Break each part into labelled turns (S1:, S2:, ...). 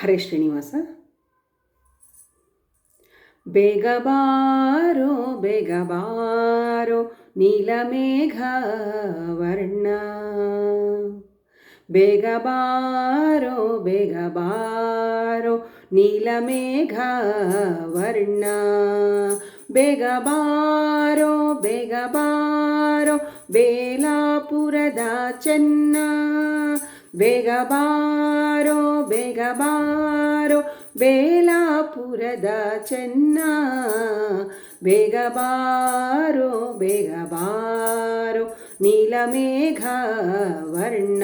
S1: ಹರೇ ಶ್ರೀನಿವಾಸ. ಬೇಗ ಬಾರೋ ಬೇಗ ಬಾರೋ ನೀಲಮೇಘ ವರ್ಣ. ಬೇಗ ಬಾರೋ ಬೇಗ ಬಾರೋ ನೀಲಮೇಘ ವರ್ಣ. ಬೇಗ ಬಾರೋ ಬೇಗ ಬಾರೋ, ಬೇಲಾಪುರದ ಚೆನ್ನ. ಬೇಗ ಬಾರೋ ಬೇಗ ಬಾರೋ, ಬೇಲಾಪುರದ ಚೆನ್ನ. ಬೇಗ ಬಾರೋ ಬೇಗ ಬಾರೋ ನೀಲಮೇಘ ವರ್ಣ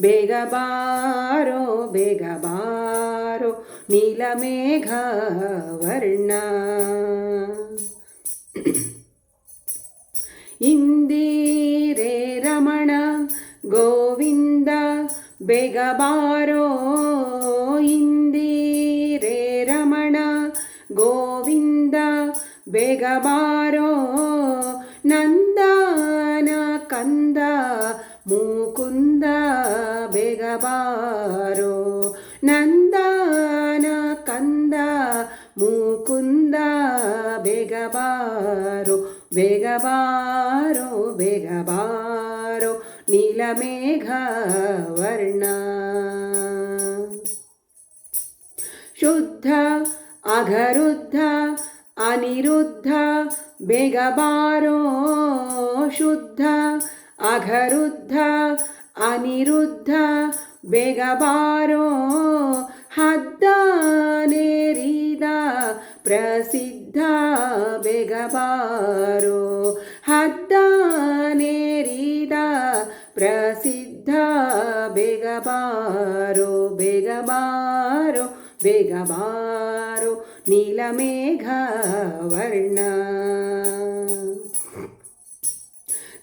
S1: ಬೇಗ ಬಾರೋ ಬೇಗ ಬಾರೋ ನೀಲಮೇಘ ವರ್ಣ ಇಂದಿರೇ ರಮಣ ಗೋವಿಂದ ಬೇಗ ಬಾರೋ ಇಂದಿರೇ ರಮಣ. ಗೋವಿಂದ ಬೇಗ ಬಾರೋ ನಂದನ ಕಂದ. ಮೂಕುಂದ ಬೇಗ ಬಾರೋ ನಂದನ ಕಂದ. ಮೂಕುಂದ ಬೇಗ ಬಾರೋ ಬೇಗ ಬಾರೋ ಬೇಗ ಬಾರೋ ನೀಲಮೇಘ ವರ್ಣ ಶುದ್ಧ, ಅಘರುದ್ಧ, ಅನಿರುದ್ಧ, ಬೇಗ ಬಾರೋ ಶುದ್ಧ, ಅಘರುದ್ಧ, ಅನಿರುದ್ಧ, ಬೇಗ ಬಾರೋ ಹದ್ದನೇರಿದ ಪ್ರಸಿದ್ಧ, ಬೇಗ ಬಾರೋ ಹದ್ದಾನೇರಿದ ಪ್ರಸಿದ್ಧ. ಬೇಗ ಬಾರೋ ಬೇಗ ಬಾರೋ, ಬೇಗ ನೀಲಮೇಘ ವರ್ಣ.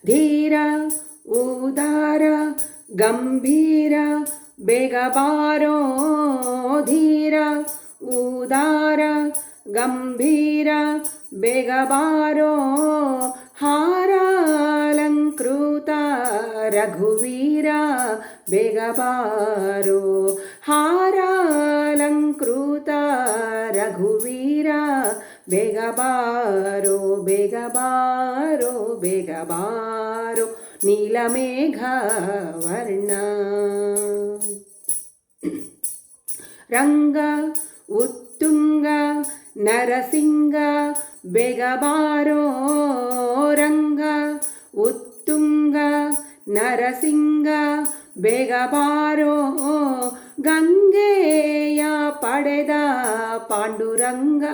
S1: ಧೀರ, ಉದಾರ, ಗಂಭೀರ, ಬೇಗ ಬಾರೋ, ಧೀರ, ಉದಾರ, ಗಂಭೀರ, ಬೇಗ ಬಾರೋ ಹಾರಾಲಂಕೃತ ರಘುವೀರ ಬೇಗ ಬಾರೋ ಹಾರಾಲಂಕೃತ ರಘುವೀರ ಬೇಗ ಬಾರೋ ಬೇಗ ಬಾರೋ ಬೇಗ ಬಾರೋ ನೀಲಮೇಘ ವರ್ಣ ನರಸಿಂಗ ಬೇಗ ಬಾರೋ ಗಂಗೆಯ ಪಡೆದ ಪಾಂಡುರಂಗ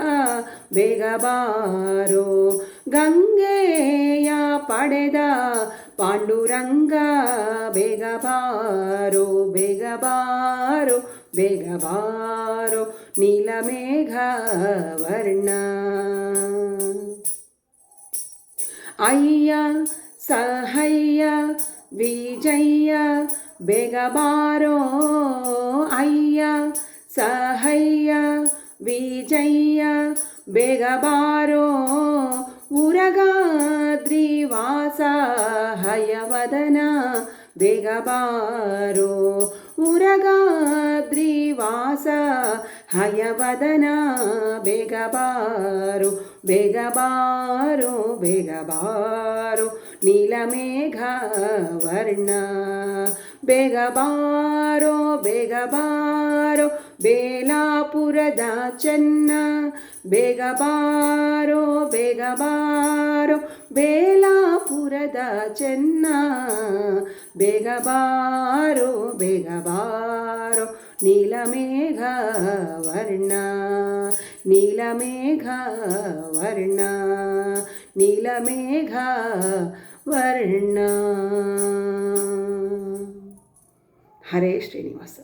S1: ಬೇಗ ಬಾರೋ ಗಂಗೆಯ ಪಡೆದ ಪಾಂಡುರಂಗ ಬೇಗ ಬಾರೋ ಬೇಗ ಬಾರೋ ಬೇಗ ಬಾರೋ ನೀಲಮೇಘ ವರ್ಣ ಅಯ್ಯ ಸಹಯ್ಯ ವಿಜಯ್ಯ ಬೇಗ ಬಾರೋ ಅಯ್ಯ ಸಹಯ್ಯ ವಿಜಯ್ಯ ಬೇಗ ಬಾರೋ ಉರಗಾದ್ರಿವಾಸ ಹಯವದನ ಬೇಗ ಬಾರೋ ಉರಗಾದ್ರಿವಾಸ ಹಯವದನ ಬೇಗ ಬಾರೋ ಬೇಗ ಬಾರೋ ಬೇಗ ಬಾರೋ ನೀಲಮೇಘ ವರ್ಣ ಬೇಗ ಬಾರೋ ಬೇಗ ಬಾರೋ ಬೇಲಾಪುರದ ಚೆನ್ನ ಬೇಗ ಬಾರೋ ಬೇಗ ಬಾರೋ ಬೇಲಾಪುರದ ಚೆನ್ನ. ಬೇಗಬಾರೋ ಬೇಗಬಾರೋ ಬೇಗ ಬಾರೋ ನೀಲಮೇಘ ವರ್ಣ. ನೀಲಮೇಘ ವರ್ಣ. ನೀಲಮೇಘ ವರ್ಣ. ಹರೇ ಶ್ರೀನಿವಾಸ.